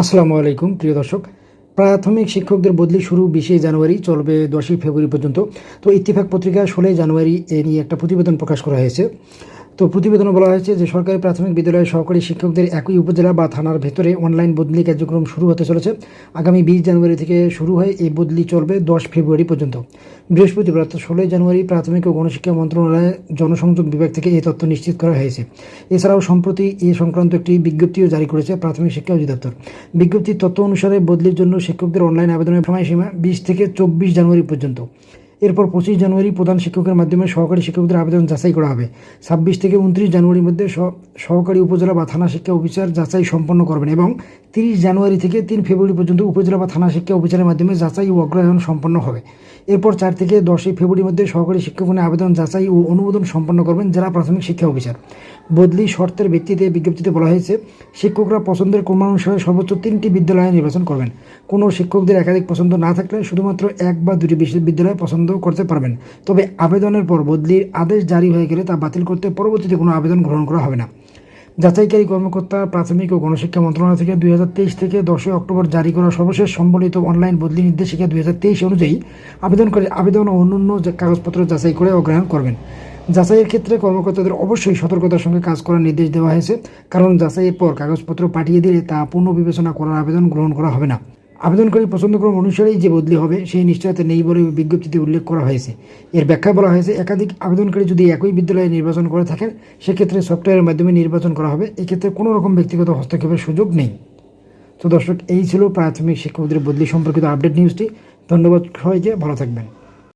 আসসালামু আলাইকুম, প্রিয় দর্শক। প্রাথমিক শিক্ষকদের বদলি শুরু বিশে জানুয়ারি, চলবে দশই ফেব্রুয়ারি পর্যন্ত। তো ইত্তিফাক পত্রিকা ষোলোই জানুয়ারি এ নিয়ে একটা প্রতিবেদন প্রকাশ করা হয়েছে। তো প্রতিবেদনে বলা হয়েছে যে সরকারি প্রাথমিক বিদ্যালয়ের সহকারী শিক্ষকদের একই উপজেলা বা থানার ভেতরে অনলাইন বদলি কার্যক্রম শুরু হতে চলেছে। আগামী বিশ জানুয়ারি থেকে শুরু হয় এই বদলি চলবে দশ ফেব্রুয়ারি পর্যন্ত। বৃহস্পতিবার অর্থাৎ ষোলোই জানুয়ারি প্রাথমিক ও গণশিক্ষা মন্ত্রণালয়ের জনসংযোগ বিভাগ থেকে এই তথ্য নিশ্চিত করা হয়েছে। এছাড়াও সম্প্রতি এ সংক্রান্ত একটি বিজ্ঞপ্তিও জারি করেছে প্রাথমিক শিক্ষা অধিদপ্তর। বিজ্ঞপ্তির তথ্য অনুসারে বদলির জন্য শিক্ষকদের অনলাইন আবেদনের সময়সীমা বিশ থেকে চব্বিশ জানুয়ারি পর্যন্ত। এরপর পঁচিশ জানুয়ারি প্রধান শিক্ষকের মাধ্যমে সহকারী শিক্ষকদের আবেদন যাচাই করা হবে। ছাব্বিশ থেকে উনত্রিশ জানুয়ারির মধ্যে সহ- সহকারী উপজেলা বা থানা শিক্ষা অফিসার যাচাই সম্পন্ন করবেন এবং তিরিশ জানুয়ারি থেকে তিন ফেব্রুয়ারি পর্যন্ত উপজেলা বা থানা শিক্ষা অফিসারের মাধ্যমে যাচাই ও অগ্রহায়ণ সম্পন্ন হবে। এরপর চার থেকে দশই ফেব্রুয়ারির মধ্যে সহকারী শিক্ষকগণের আবেদন যাচাই ও অনুমোদন সম্পন্ন করবেন জেলা প্রাথমিক শিক্ষা অফিসার। বদলি শর্তের ভিত্তিতে বিজ্ঞপ্তিতে বলা হয়েছে, শিক্ষকরা পছন্দের ক্রমানুসারে সর্বোচ্চ তিনটি বিদ্যালয়ে নির্বাচন করবেন। কোনো শিক্ষকদের একাধিক পছন্দ না থাকলে শুধুমাত্র এক বা দুটি বিশ্ববিদ্যালয়ে পছন্দ করতে পারবেন। তবে আবেদনের পর বদলির আদেশ জারি হয়ে গেলে তা বাতিল করতে পরবর্তীতে কোনো আবেদন গ্রহণ করা হবে না। যাচাইকারী কর্মকর্তা, প্রাথমিক ও গণশিক্ষা মন্ত্রণালয় থেকে দুই হাজার তেইশ থেকে দশই অক্টোবর জারি করা সর্বশেষ সম্বলিত অনলাইন বদলি নির্দেশিকা দুই হাজার তেইশ অনুযায়ী আবেদনকারী আবেদন ও অন্যান্য কাগজপত্র যাচাই করে অগ্রহণ করবেন। যাচাইয়ের ক্ষেত্রে কর্মকর্তাদের অবশ্যই সতর্কতার সঙ্গে কাজ করার নির্দেশ দেওয়া হয়েছে। কারণ যাচাইয়ের পর কাগজপত্র পাঠিয়ে দিলে তা পূর্ণ বিবেচনা করার আবেদন গ্রহণ করা হবে না। আবেদনকারী পছন্দক্রম অনুসারেই যে বদলি হবে, সেই নিশ্চয়তা নেই বলে বিজ্ঞপ্তিতে উল্লেখ করা হয়েছে। এর ব্যাখ্যা বলা হয়েছে, একাধিক আবেদনকারী যদি একই বিদ্যালয়ে নির্বাচন করে থাকেন, সেক্ষেত্রে সফটওয়্যারের মাধ্যমে নির্বাচন করা হবে। এক্ষেত্রে কোনো রকম ব্যক্তিগত হস্তক্ষেপের সুযোগ নেই। তো দর্শক, এই ছিল প্রাথমিক শিক্ষকদের বদলি সম্পর্কিত আপডেট নিউজটি। ধন্যবাদ সবাইকে, ভালো থাকবেন।